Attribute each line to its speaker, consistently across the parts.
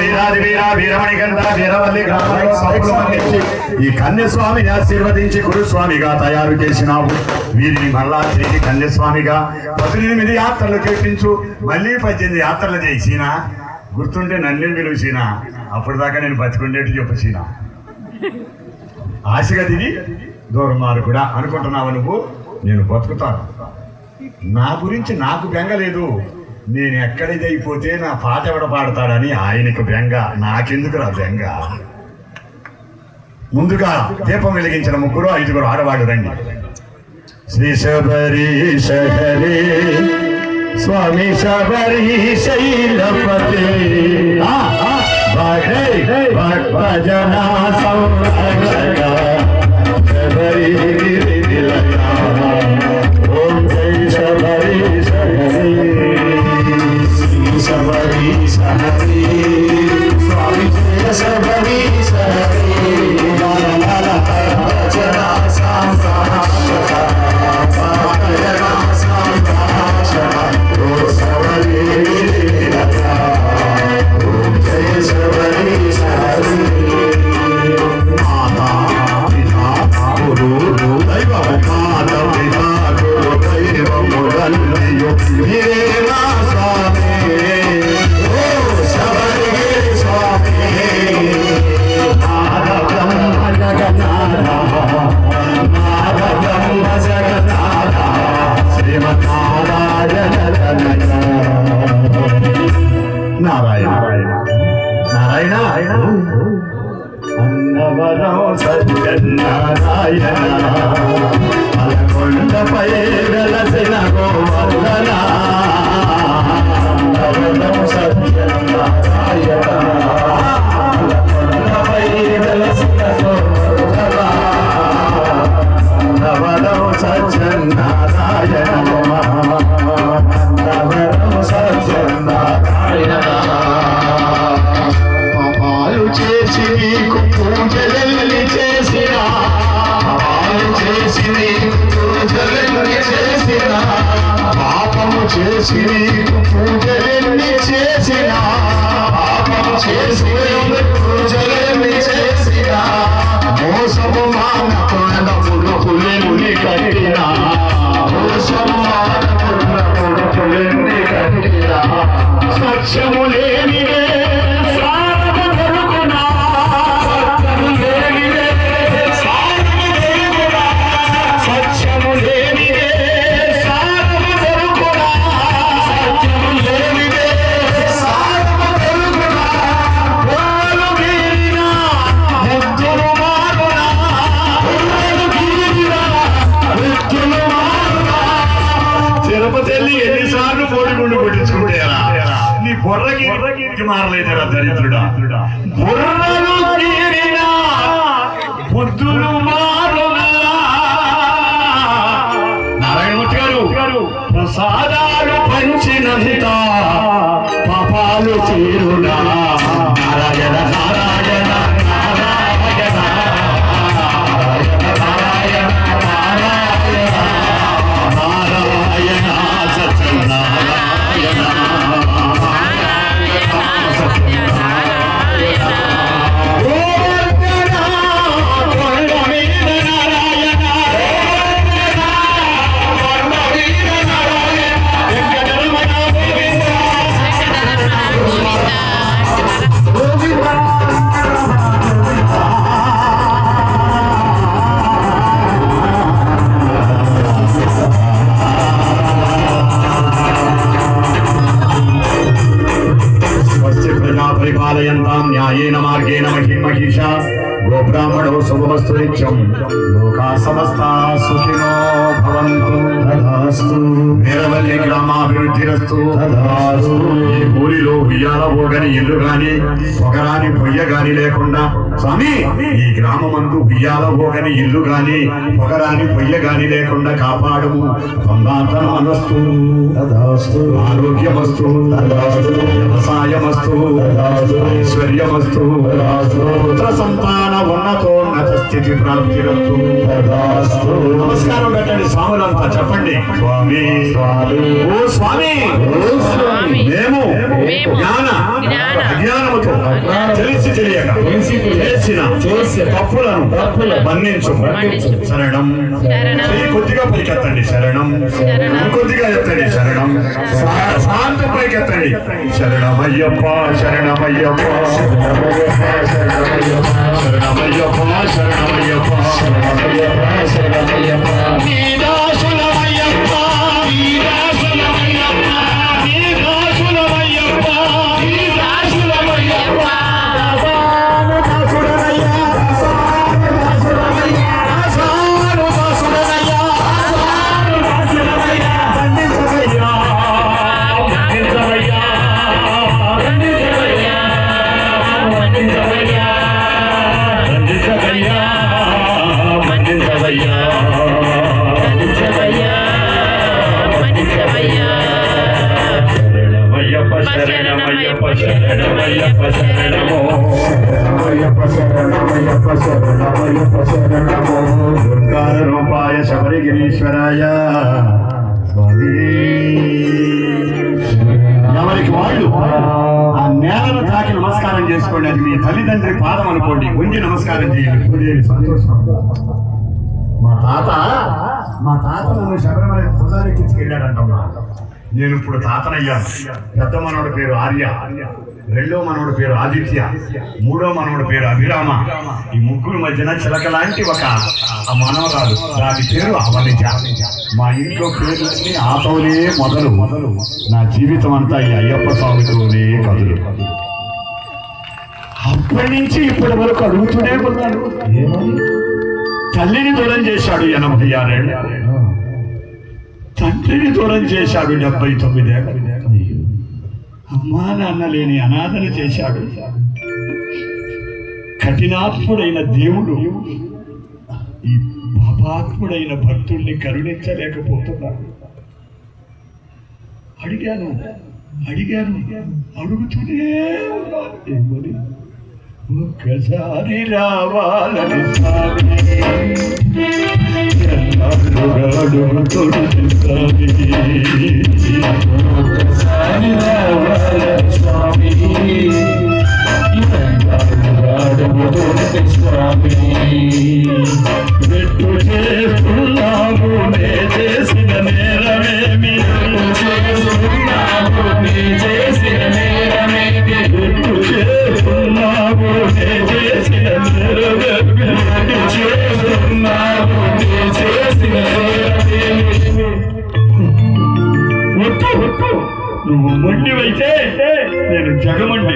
Speaker 1: వీరాది వీర వీరమణి వీరవల్లి ఈ కన్యస్వామిని ఆశీర్వదించి గురుస్వామిగా తయారు చేసినావు. వీరిని మళ్ళా తిరిగి కన్యస్వామిగా పద్దెనిమిది యాత్రలు చేపించు మళ్ళీ పద్దెనిమిది యాత్రలు చేసిన గుర్తుంటే నన్నే పిలిచిన. అప్పుడు దాకా నేను బతికుండేట్టు చెప్పసిన ఆశగా దిగి దూరమారు కూడా అనుకుంటున్నావు నువ్వు? నేను బతుకుతాను. నా గురించి నాకు బెంగలేదు నేను ఎక్కడిది అయిపోతే నా పాట ఎవడ పాడతాడని ఆయనకు బెంగ. నాకెందుకురా బెంగ? ముందుగా దీపం వెలిగించిన ముగ్గురు ఐదుగురు ఆడవాడు రండి. శ్రీ శబరి శహరి స్వామి శబరి శైలపతి భజనా ఆ, శబరి చేసి నీకు చేసిన మోసము మానకుండా ముడుపులెల్లి కట్టిన? మోసము మానకుండా ముడుపులెల్లి కట్టిన? సత్యము ఈ ఊరిలో ఉయ్యాల పోగని ఇల్లు గాని పొగరాని పొయ్య గాని లేకుండా స్వామి ఈ గ్రామమందు ఉయ్యాల పోగని ఇల్లు గాని పొగరాని పొయ్య గాని లేకుండా కాపాడుము. బంధాంతరం అనస్తు. తదాస్తు. ఆరోగ్యమస్తు. తదాస్తు. వ్యవసాయమస్తు. తదాస్తు. ఐశ్వర్యమస్తు. తదాస్తు. పుత్ర సంతాన ఉన్నతోన్నత స్థితి తదాస్తు. నమస్కారం పెట్టండి స్వాములంతా చెప్పండి. స్వామి. స్వామి. ఓ స్వామి.
Speaker 2: ఓ స్వామి.
Speaker 1: మేము జ్ఞాన.
Speaker 2: జ్ఞాన.
Speaker 1: అజ్ఞానముతో
Speaker 2: అజ్ఞానముతో.
Speaker 1: తెలిసి తెలియక.
Speaker 3: తెలిసి తెలియక.
Speaker 1: చేసిన
Speaker 3: చేసిన
Speaker 1: తప్పులను
Speaker 3: తప్పులను
Speaker 1: మన్నించు. శరణం. కొద్దిగా పైకెత్తండి శరణం.
Speaker 2: శరణం.
Speaker 1: కొద్దిగా ఎత్తండి శరణం. శాంతం పైకెత్తండి. శరణమయ్యప్ప శరణమయ్యప్ప. శరణమయ్యప్ప శరణమయ్యప్ప. నీదాసులమయ్యప్ప నీదాసులమయ్యప్ప శబరిగిరీశ్వరాయ. స్వామి ఎవరికి వాళ్ళు? ఆ నేలను తాకి నమస్కారం చేసుకోండి. అది మీ తల్లిదండ్రి పాదం అనుకోండి. ఉండి నమస్కారం చేయండి. మా తాత మా తాత నన్ను శబరిమల బుధారెక్కించుకెళ్ళాడంటమ్మా నేను ఇప్పుడు తాతనయ్యాను. పెద్ద మనవడి పేరు ఆర్య ఆర్య. రెండో మనవడి పేరు ఆదిత్య మూడో మనవడి పేరు అభిరామ. ఈ ముగ్గురు మధ్యన చిలక లాంటి ఒక ఆ మనవరాలు. దాని పేరు అవనిజ. మా ఇంట్లో పేర్లన్నీ ఆతోనే మొదలు. మొదలు నా జీవితం అంతా ఈ అయ్యప్ప స్వామితోనే కదులు. అప్పటి నుంచి ఇప్పటి వరకు అడుగుతూనే ఉన్నాను తల్లిని దూరం చేశాడు ఎనభై ఆరేళ్ళు తండ్రిని దూరం చేశాడు డెబ్బై తొమ్మిదేళ్ళు. అమ్మా నాన్న లేని అనాథను చేశాడు. కఠినాత్ముడైన దేవుడు ఈ పాపాత్ముడైన భక్తుల్ని కరుణించలేకపోతున్నాడు. అడిగాను అడిగాను అడుగుతూనే ఉన్నాను. ఏమని? ఒక్కసారి రావాలని స్వామి ఎన్నాళ్ళుగా అడుగుతుంది స్వామి. ఒక్కసారి రావాలని స్వామి ఎన్నాళ్ళుగా స్వామి. పెట్టు చేస్తున్నాము నే చేసిన నేరమేమి చేస్తున్నాము నే నువ్వు మొండివైతే నేను జగమండి.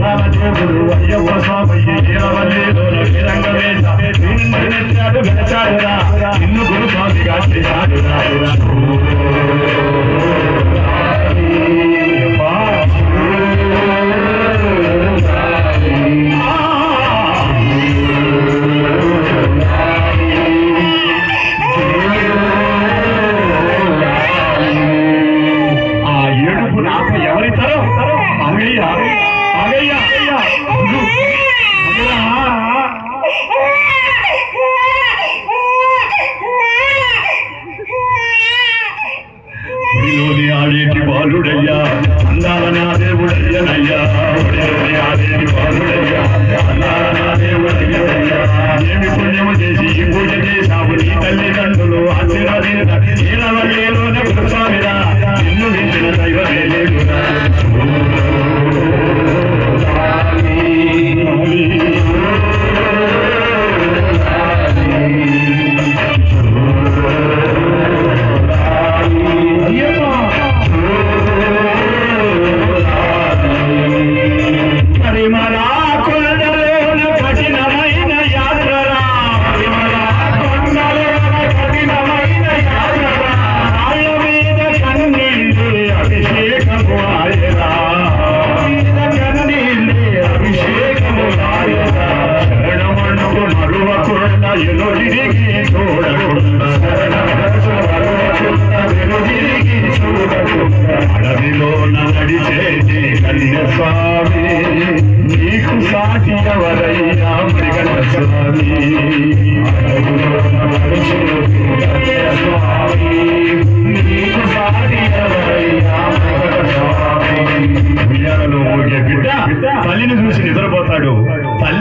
Speaker 1: రామదేవుడు అయ్యప్ప స్వామి ఈరవల్లిలోన విరంగవేశ, నిన్ను నెచ్చాడు గెలిచాడురా, నిన్ను గురుస్వామిగా Uhum.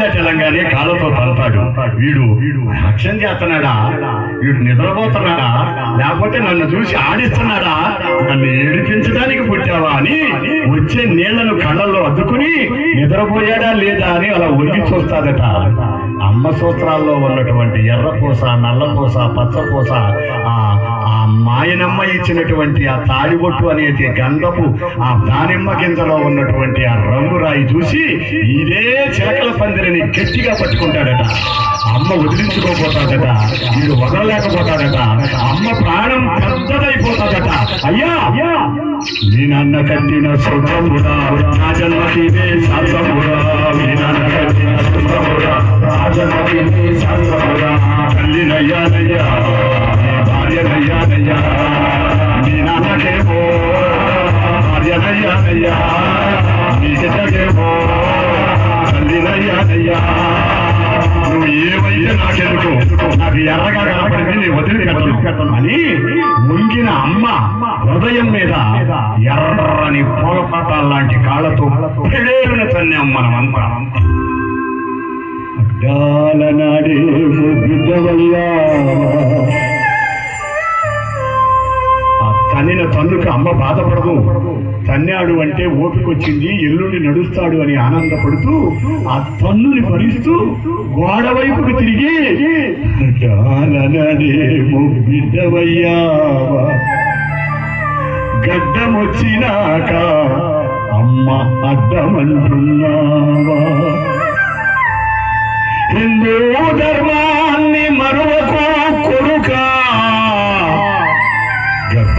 Speaker 1: తెలంగాణ కాళ్ళతో తలతాడు. వీడు అక్షం చేస్తున్నాడా? వీడు నిద్రపోతున్నాడా? లేకపోతే నన్ను చూసి ఆడిస్తున్నాడా? నన్ను ఏడిపించడానికి పుట్టావా అని వచ్చే నీళ్ళను కళ్ళల్లో అద్దుకుని నిద్రపోయాడా లేదా అని అలా ఉరికి చూస్తాదట. అమ్మ సూత్రాల్లో ఉన్నటువంటి ఎర్రపూస నల్లపూస పచ్చపూస ఆ మాయనమ్మ ఇచ్చినటువంటి ఆ తాడిబొట్టు అనేది గంధపు ఆ దానిమ్మ గింజలో ఉన్నటువంటి ఆ రంగురాయి చూసి ఇదే చిలకల పందిరిని గట్టిగా పట్టుకుంటాడట. అమ్మ వదిలించుకోపోతాడట. వీడు వదలలేకపోతాడట. అమ్మ ప్రాణం పెద్దదైపోతాడట. అయ్యా! అయ్యా మీ నాన్న కట్టిన సుఖముడా నా మీ నాన్న కట్టిన నా తల్లినయ్యానయ్యా నీ మీ నాన్నకేమో భార్యనయ్యానయ్యా తల్లినయ్యానయ్యా నువ్వు ఏమైతే నాకెందుకు? నాకు ఎర్రగా కనపడింది నీ అని ముంగిన అమ్మ హృదయం మీద ఎర్రని పొగపాటాల లాంటి కాళ్ళతో పెళ్ళేరున తన్నాం మనమంతా. అడ్డాల నాడే బిడ్డవయ్యా. తన్నిన తన్నుకు అమ్మ బాధపడదు. తన్నాడు అంటే ఓపికొచ్చింది ఎల్లుండి నడుస్తాడు అని ఆనందపడుతూ ఆ తన్నుని భరిస్తూ గోడ వైపుకు తిరిగి బిడ్డవయ్యావా గడ్డమొచ్చినాక అమ్మ అడ్డమంటున్నావా? హిందూ ధర్మాన్ని మరువకు కొడుకా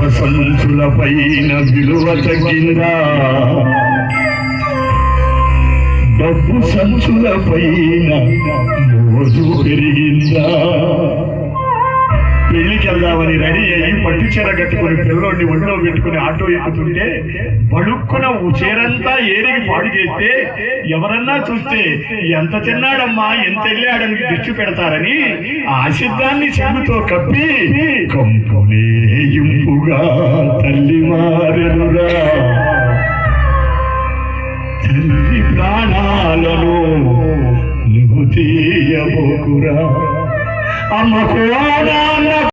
Speaker 1: వసంతుల పైన విలువ తగ్గిందా? డబ్బు సంచుల పైన రోజు పెరిగిందా? పెళ్ళికి వెళ్దామని రెడీ అయ్యి పట్టు చీర కట్టుకుని పిల్లోడిని ఒంట్లో పెట్టుకుని ఆటో ఎక్కుతుంటే పడుక్కున చీరంతా ఏరికి పాడు చేస్తే ఎవరన్నా చూస్తే ఎంత తిన్నాడమ్మా ఎంత వెళ్ళాడని దృష్టి పెడతారని ఆ సిద్ధాన్ని చెంగుతో కప్పి కంపునే తల్లి మారెనురా. తల్లి ప్రాణాలను నువ్వు తీయబోకురా. అమ్మకు